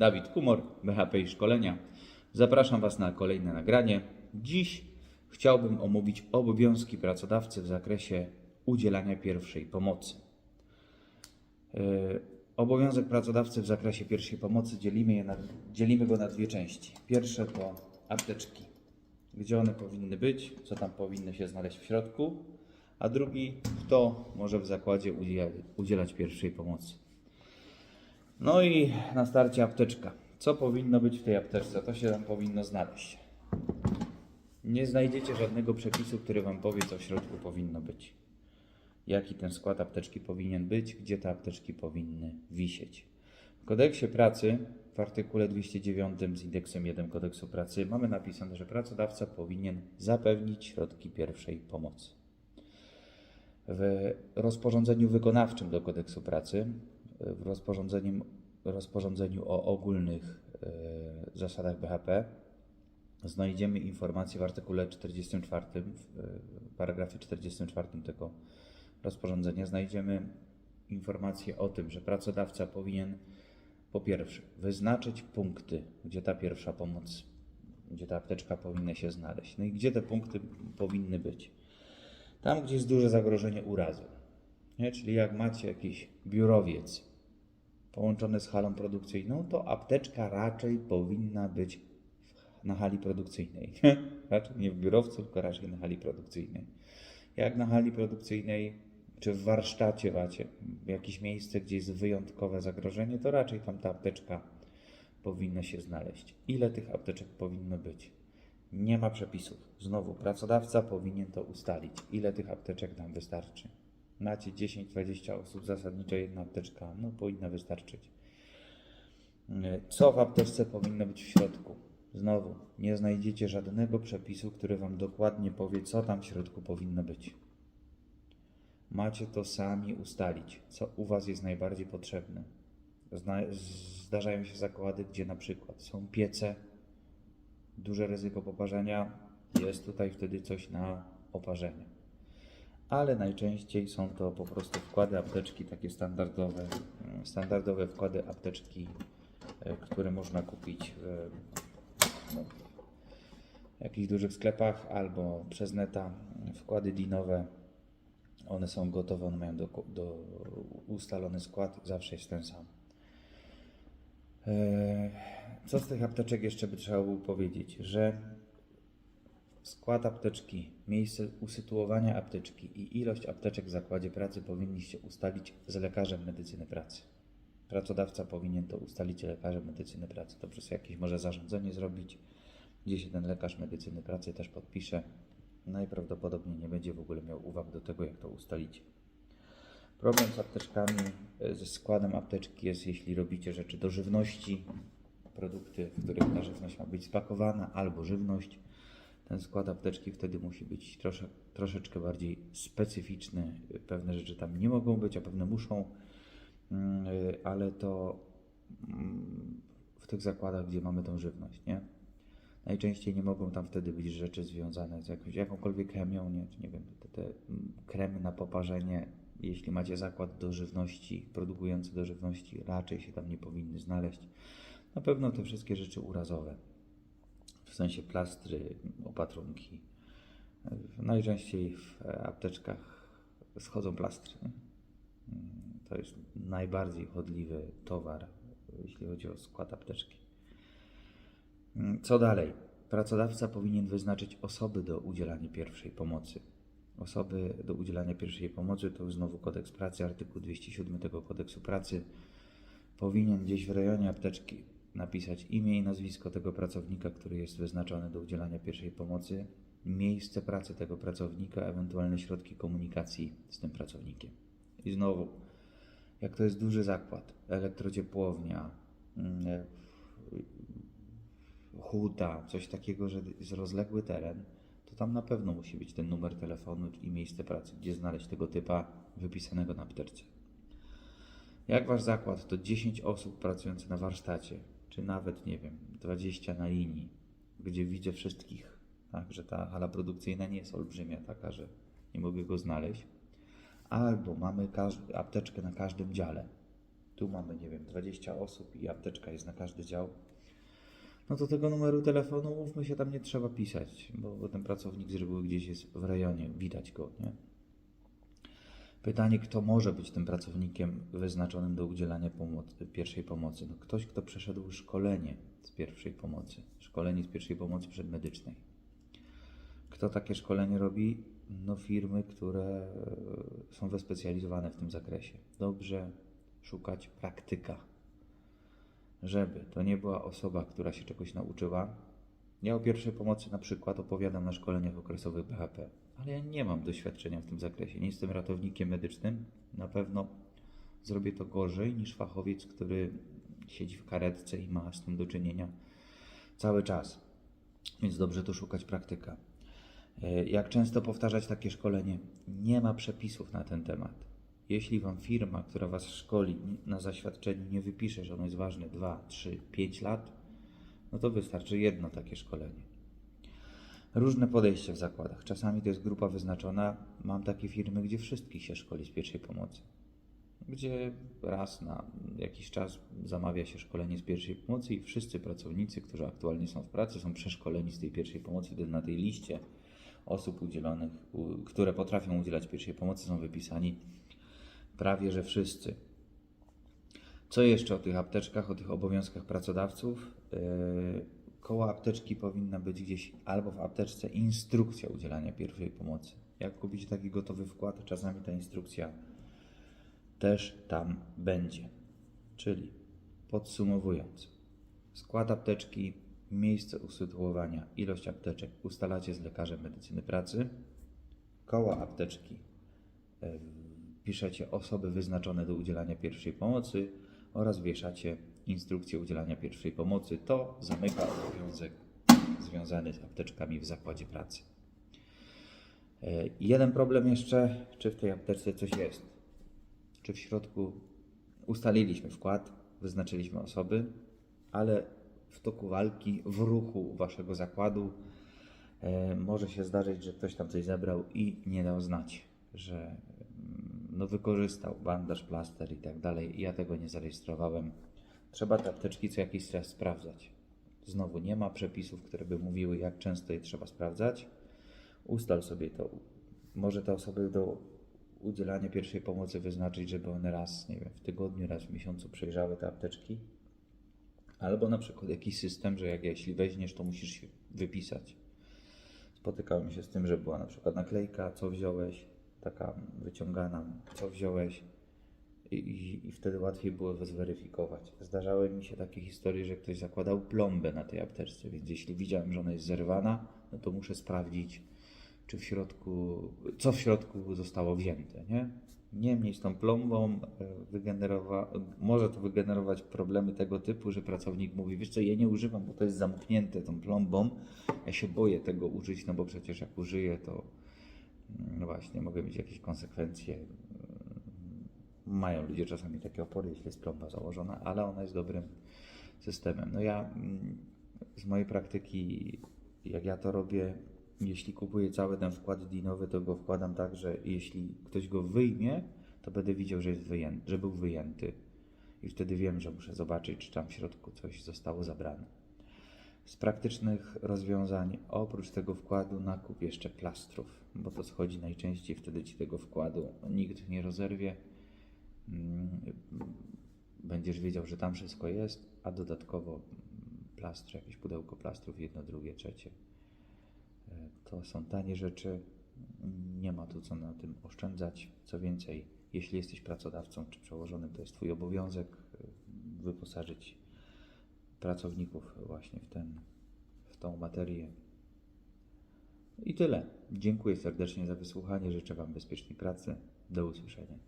Dawid Kumor, BHP i Szkolenia. Zapraszam Was na kolejne nagranie. Dziś chciałbym omówić obowiązki pracodawcy w zakresie udzielania pierwszej pomocy. Yy, Obowiązek pracodawcy w zakresie pierwszej pomocy dzielimy, na, dzielimy go na dwie części. Pierwsze to apteczki, gdzie one powinny być, co tam powinno się znaleźć w środku, a drugi, kto może w zakładzie udzielać pierwszej pomocy. No i na starcie apteczka. Co powinno być w tej apteczce? To się tam powinno znaleźć. Nie znajdziecie żadnego przepisu, który Wam powie, co w środku powinno być. Jaki ten skład apteczki powinien być, gdzie te apteczki powinny wisieć. W kodeksie pracy, w artykule 209 z indeksem 1 kodeksu pracy, mamy napisane, że pracodawca powinien zapewnić środki pierwszej pomocy. W rozporządzeniu wykonawczym do kodeksu pracy, w rozporządzeniu, rozporządzeniu o ogólnych e, zasadach BHP, znajdziemy informację w artykule 44, w e, paragrafie 44 tego rozporządzenia, znajdziemy informację o tym, że pracodawca powinien po pierwsze wyznaczyć punkty, gdzie ta pierwsza pomoc, gdzie ta apteczka powinna się znaleźć. No i gdzie te punkty powinny być? Tam, gdzie jest duże zagrożenie urazą. Nie? Czyli jak macie jakiś biurowiec połączony z halą produkcyjną, to apteczka raczej powinna być na hali produkcyjnej. raczej nie w biurowcu, tylko raczej na hali produkcyjnej. Jak na hali produkcyjnej czy w warsztacie macie jakieś miejsce, gdzie jest wyjątkowe zagrożenie, to raczej tam ta apteczka powinna się znaleźć. Ile tych apteczek powinno być? Nie ma przepisów. Znowu, pracodawca powinien to ustalić. Ile tych apteczek nam wystarczy? Macie 10-20 osób, zasadniczo jedna apteczka, no powinna wystarczyć. E, Co w apteczce powinno być w środku? Znowu, nie znajdziecie żadnego przepisu, który Wam dokładnie powie, co tam w środku powinno być. Macie to sami ustalić, co u Was jest najbardziej potrzebne. Zdarzają się zakłady, gdzie na przykład są piece, duże ryzyko poparzenia, jest tutaj wtedy coś na oparzenie. Ale najczęściej są to po prostu wkłady apteczki, takie standardowe, mm, standardowe wkłady apteczki, e, które można kupić w, w jakichś dużych sklepach albo przez neta. Wkłady dinowe, one są gotowe, one mają do, do ustalony skład, zawsze jest ten sam. Eee, Co z tych apteczek jeszcze by trzeba było powiedzieć? Że skład apteczki, miejsce usytuowania apteczki i ilość apteczek w zakładzie pracy powinniście ustalić z lekarzem medycyny pracy. Pracodawca powinien to ustalić lekarzem medycyny pracy. To przez jakieś może zarządzenie zrobić, gdzie się ten lekarz medycyny pracy też podpisze. Najprawdopodobniej nie będzie w ogóle miał uwag do tego, jak to ustalicie. Problem z apteczkami, e, ze składem apteczki jest, jeśli robicie rzeczy do żywności, produkty, w których ta żywność ma być spakowana, albo żywność. Ten skład apteczki wtedy musi być trosze, troszeczkę bardziej specyficzny. Pewne rzeczy tam nie mogą być, a pewne muszą, Mm, ale to mm, w tych zakładach, gdzie mamy tą żywność, nie? Najczęściej nie mogą tam wtedy być rzeczy związane z jakąś, jakąkolwiek chemią, nie, nie wiem, te, te mm, kremy na poparzenie, jeśli macie zakład do żywności, produkujący do żywności, raczej się tam nie powinny znaleźć. Na pewno te wszystkie rzeczy urazowe, w sensie plastry, opatrunki. Najczęściej w apteczkach schodzą plastry. To jest najbardziej chodliwy towar, jeśli chodzi o skład apteczki. Co dalej? Pracodawca powinien wyznaczyć osoby do udzielania pierwszej pomocy. Osoby do udzielania pierwszej pomocy to znowu kodeks pracy, artykuł 207 tego kodeksu pracy. Powinien gdzieś w rejonie apteczki napisać imię i nazwisko tego pracownika, który jest wyznaczony do udzielania pierwszej pomocy, miejsce pracy tego pracownika, ewentualne środki komunikacji z tym pracownikiem. I znowu, jak to jest duży zakład, elektrociepłownia, mm, huta, coś takiego, że jest rozległy teren, to tam na pewno musi być ten numer telefonu i miejsce pracy, gdzie znaleźć tego typa wypisanego na apteczce. Jak wasz zakład to 10 osób pracujących na warsztacie, czy nawet, nie wiem, 20 na linii, gdzie widzę wszystkich, tak, że ta hala produkcyjna nie jest olbrzymia, taka, że nie mogę go znaleźć, albo mamy apteczkę na każdym dziale, tu mamy, nie wiem, 20 osób i apteczka jest na każdy dział, no to tego numeru telefonu, mówmy się, tam nie trzeba pisać, bo, bo ten pracownik z reguły gdzieś jest w rejonie, widać go, nie? Pytanie, kto może być tym pracownikiem wyznaczonym do udzielania pomocy, pierwszej pomocy? No ktoś, kto przeszedł szkolenie z pierwszej pomocy, szkolenie z pierwszej pomocy przedmedycznej. Kto takie szkolenie robi? No firmy, które e, są wyspecjalizowane w tym zakresie. Dobrze szukać praktyka, żeby to nie była osoba, która się czegoś nauczyła. Ja o pierwszej pomocy na przykład opowiadam na szkoleniach okresowych BHP, ale ja nie mam doświadczenia w tym zakresie. Nie jestem ratownikiem medycznym. Na pewno zrobię to gorzej niż fachowiec, który siedzi w karetce i ma z tym do czynienia cały czas. Więc dobrze tu szukać praktyka. E, Jak często powtarzać takie szkolenie? Nie ma przepisów na ten temat. Jeśli Wam firma, która Was szkoli na zaświadczeniu nie wypisze, że ono jest ważne 2, 3, 5 lat, no to wystarczy jedno takie szkolenie. Różne podejście w zakładach. Czasami to jest grupa wyznaczona. Mam takie firmy, gdzie wszystkich się szkoli z pierwszej pomocy. Gdzie raz na jakiś czas zamawia się szkolenie z pierwszej pomocy i wszyscy pracownicy, którzy aktualnie są w pracy, są przeszkoleni z tej pierwszej pomocy. Na tej liście osób udzielonych, które potrafią udzielać pierwszej pomocy, są wypisani prawie że wszyscy. Co jeszcze o tych apteczkach, o tych obowiązkach pracodawców? Yy, koło apteczki powinna być gdzieś albo w apteczce instrukcja udzielania pierwszej pomocy. Jak kupić taki gotowy wkład, czasami ta instrukcja też tam będzie. Czyli podsumowując, skład apteczki, miejsce usytuowania, ilość apteczek ustalacie z lekarzem medycyny pracy. Koło apteczki e, piszecie osoby wyznaczone do udzielania pierwszej pomocy oraz wieszacie instrukcję udzielania pierwszej pomocy. To zamyka obowiązek związany z apteczkami w zakładzie pracy. E, Jeden problem jeszcze, czy w tej apteczce coś jest? Czy w środku ustaliliśmy wkład, wyznaczyliśmy osoby, ale w toku walki, w ruchu waszego zakładu e, może się zdarzyć, że ktoś tam coś zebrał i nie dał znać, że no, wykorzystał bandaż, plaster i tak dalej. Ja tego nie zarejestrowałem. Trzeba te apteczki co jakiś czas sprawdzać. Znowu nie ma przepisów, które by mówiły, jak często je trzeba sprawdzać. Ustal sobie to. Może te osoby do udzielania pierwszej pomocy wyznaczyć, żeby one raz, nie wiem, w tygodniu, raz w miesiącu przejrzały te apteczki. Albo na przykład jakiś system, że jak jeśli weźmiesz, to musisz się wypisać. Spotykałem się z tym, że była na przykład naklejka, co wziąłeś, taka wyciągana, co wziąłeś i, i, i wtedy łatwiej było to zweryfikować. Zdarzały mi się takie historie, że ktoś zakładał plombę na tej apteczce, więc jeśli widziałem, że ona jest zerwana, no to muszę sprawdzić, czy w środku, co w środku zostało wzięte, nie? Niemniej z tą plombą e, wygenerowa, może to wygenerować problemy tego typu, że pracownik mówi, wiesz co, ja nie używam, bo to jest zamknięte tą plombą, ja się boję tego użyć, no bo przecież jak użyję, to właśnie, mogę mieć jakieś konsekwencje. Mają ludzie czasami takie opory, jeśli jest plomba założona, ale ona jest dobrym systemem. No ja mm, z mojej praktyki, jak ja to robię, jeśli kupuję cały ten wkład dinowy, to go wkładam tak, że jeśli ktoś go wyjmie, to będę widział, że, jest wyjęty, że był wyjęty. I wtedy wiem, że muszę zobaczyć, czy tam w środku coś zostało zabrane. Z praktycznych rozwiązań, oprócz tego wkładu, nakup jeszcze plastrów, bo to schodzi najczęściej, wtedy ci tego wkładu nikt nie rozerwie. Mm, Będziesz wiedział, że tam wszystko jest, a dodatkowo plastry, jakieś pudełko plastrów, jedno, drugie, trzecie. E, To są tanie rzeczy, nie ma tu co na tym oszczędzać. Co więcej, jeśli jesteś pracodawcą czy przełożonym, to jest Twój obowiązek e, wyposażyć pracowników właśnie w, ten, w tą materię. I tyle. Dziękuję serdecznie za wysłuchanie. Życzę Wam bezpiecznej pracy. Do usłyszenia.